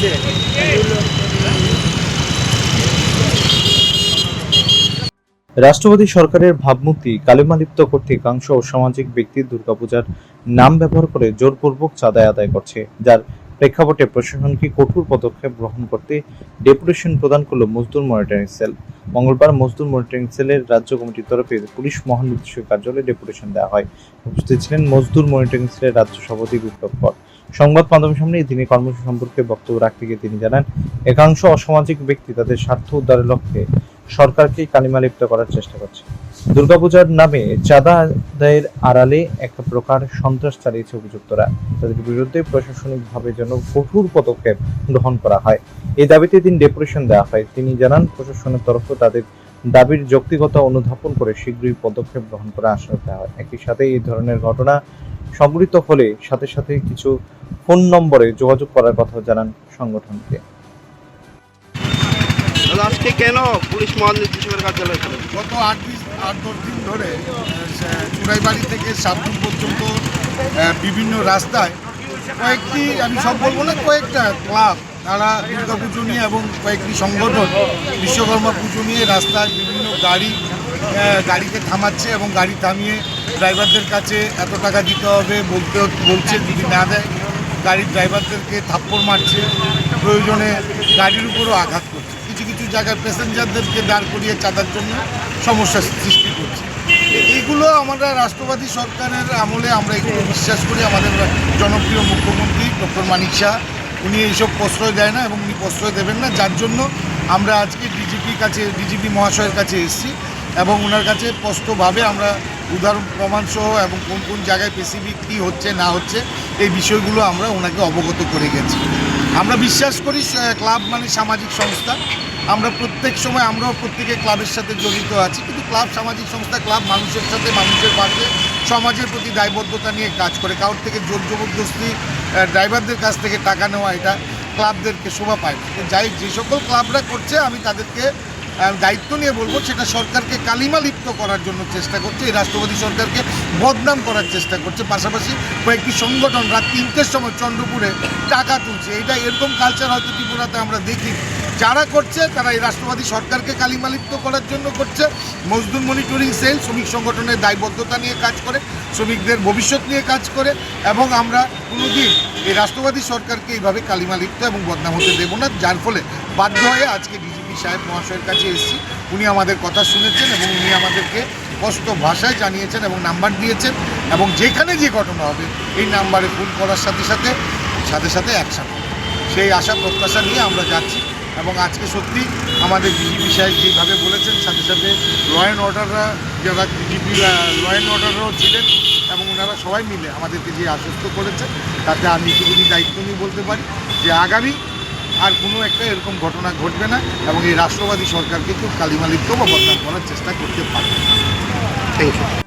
হচ্ছে। রাষ্ট্রপতি সরকারের ভাবমূর্তি কালিমালিপ্ত করতে ও সামাজিক ব্যক্তি দুর্গাপূজার নাম ব্যবহার করে জোরপূর্বক চাঁদা আদায় করছে, যার প্রেক্ষাপটে প্রশাসনকে কঠোর পদক্ষেপ গ্রহণ করতে ডেপুটেশন প্রদান করল মজদুর মনিটরিং সেল। মঙ্গলবার মজদুর মনিটরিং সেলের রাজ্য কমিটির তরফে পুলিশ মহানির্দেশক কার্যালয়ে ডেপুটেশন দেওয়া হয়। উপস্থিত ছিলেন মজদুর মনিটরিং সেলের রাজ্য সভাপতি বিপ্লব কর। সংবাদ মাধ্যমের সামনে দিনে কর্মসূচি সম্পর্কে বক্তব্য রাখতে গিয়ে তিনি জানান, একাংশ অসামাজিক ব্যক্তি তাদের স্বার্থ উদ্ধারের লক্ষ্যে সরকারকে কালিমালিপ্ত করার চেষ্টা করছে। দুর্গাপূজার নামে চাঁদা আদায়ের আড়ালে এক প্রকার সন্ত্রাস চালিয়েছে অভিযুক্তরা। তাদের বিরুদ্ধে প্রশাসনিকভাবে যেন কঠোর পদক্ষেপ গ্রহণ করা হয়। এই দাবিতে তিনি ডেপুটেশন দেওয়া হয়। তিনি জানান, প্রশাসনের তরফে তাদের দাবির যৌক্তিকতা অনুধাবন করে শীঘ্রই পদক্ষেপ গ্রহণ করা আশ্বাস দেওয়া হয়। একই সাথে এই ধরনের ঘটনা সংঘটিত হলে সাথে সাথে কিছু ফোন নম্বরে যোগাযোগ করার কথা জানান সংগঠনকে। আজকে কেন পুলিশ মহানির্দেশকের কার্যালয় গত আট দিন আট দশ দিন ধরে আহ, চুড়াইবাড়ি থেকে সাবরুম পর্যন্ত বিভিন্ন রাস্তায় কয়েকটি আমি সব বলব না কয়েকটা ক্লাব তারা দুর্গা পুজো নিয়ে এবং কয়েকটি সংগঠন বিশ্বকর্মা পুজো নিয়ে রাস্তায় বিভিন্ন গাড়ি গাড়িকে থামাচ্ছে এবং গাড়ি থামিয়ে ড্রাইভারদের কাছে এত টাকা দিতে হবে বলতে বলছে যদি না দেয় গাড়ির ড্রাইভারদেরকে থাপ্পড় মারছে, প্রয়োজনে গাড়ির উপরও আঘাত করছে। কিছু কিছু জায়গায় প্যাসেঞ্জারদেরকে দাঁড় করিয়ে চাঁদার জন্য সমস্যার সৃষ্টি করছে। এইগুলো আমরা রাষ্ট্রবাদী সরকারের আমলে আমরা এগুলো বিশ্বাস করি। আমাদের জনপ্রিয় মুখ্যমন্ত্রী ডক্টর মানিক শাহ, উনি এইসব প্রশ্রয় দেয় না এবং উনি প্রশ্রয় দেবেন না, যার জন্য আমরা আজকে ডিজিপির কাছে, ডিজিপি মহাশয়ের কাছে এসেছি এবং ওনার কাছে স্পষ্টভাবে আমরা উদাহরণ প্রমাণ সহ এবং কোন কোন জায়গায় স্পেসিফিক কী হচ্ছে, না হচ্ছে, এই বিষয়গুলো আমরা ওনাকে অবগত করে গেছি। আমরা বিশ্বাস করি ক্লাব মানে সামাজিক সংস্থা। আমরা প্রত্যেক সময়, আমরাও প্রত্যেকে ক্লাবের সাথে জড়িত আছি, কিন্তু ক্লাব সামাজিক সংস্থা, ক্লাব মানুষের সাথে, মানুষের পাশে, সমাজের প্রতি দায়বদ্ধতা নিয়ে কাজ করে। কারোর থেকে জোর জবরদস্তি ড্রাইভারদের কাছ থেকে টাকা নেওয়া, এটা ক্লাবদেরকে শোভা পায়। যাই, যে সকল ক্লাবরা করছে, আমি তাদেরকে দায়িত্ব নিয়ে বলব, সেটা সরকারকে কালিমা লিপ্ত করার জন্য চেষ্টা করছে, এই রাষ্ট্রপতি সরকারকে বদনাম করার চেষ্টা করছে, পাশাপাশি কয়েকটি সংগঠন রাত তিনটের সময় চন্দ্রপুরে টাকা তুলছে। এটা এরকম কালচার হয়তো ত্রিপুরাতে আমরা দেখি যারা করছে, তারা এই রাষ্ট্রবাদী সরকারকে কালিমালিপ্ত করার জন্য করছে। মজদুর মনিটরিং সেল শ্রমিক সংগঠনের দায়বদ্ধতা নিয়ে কাজ করে, শ্রমিকদের ভবিষ্যৎ নিয়ে কাজ করে, এবং আমরা কোনোদিন এই রাষ্ট্রবাদী সরকারকে এইভাবে কালিমালিপ্ত এবং বদনাম হতে দেবো না, যার ফলে বাধ্য হয়ে আজকে ডিজিপি সাহেব মহাশয়ের কাছে এসেছি। উনি আমাদের কথা শুনেছেন এবং উনি আমাদেরকে স্পষ্ট ভাষায় জানিয়েছেন এবং নাম্বার দিয়েছেন এবং যেখানে যে ঘটনা হবে, এই নাম্বারে ফোন করার সাথে সাথে সাথে সাথে অ্যাকশন সেই আশা প্রত্যাশা নিয়ে আমরা যাচ্ছি এবং আজকে সত্যি আমাদের ডিজিপি সাহেব যেভাবে বলেছেন, সাথে সাথে ল অ্যান্ড অর্ডাররা যারা ডিজিপি ল অ্যান্ড অর্ডাররাও ছিলেন এবং ওনারা সবাই মিলে আমাদেরকে যে আশ্বস্ত করেছে তাতে আমি এটুকুনি দায়িত্ব নিয়ে বলতে পারি যে আগামী আর কোনো একটা এরকম ঘটনা ঘটবে না এবং এই রাষ্ট্রবাদী সরকারকে কেউ কালিমালিপ্ত বা বদনাম করার চেষ্টা করতে পারবে থ্যাংক ইউ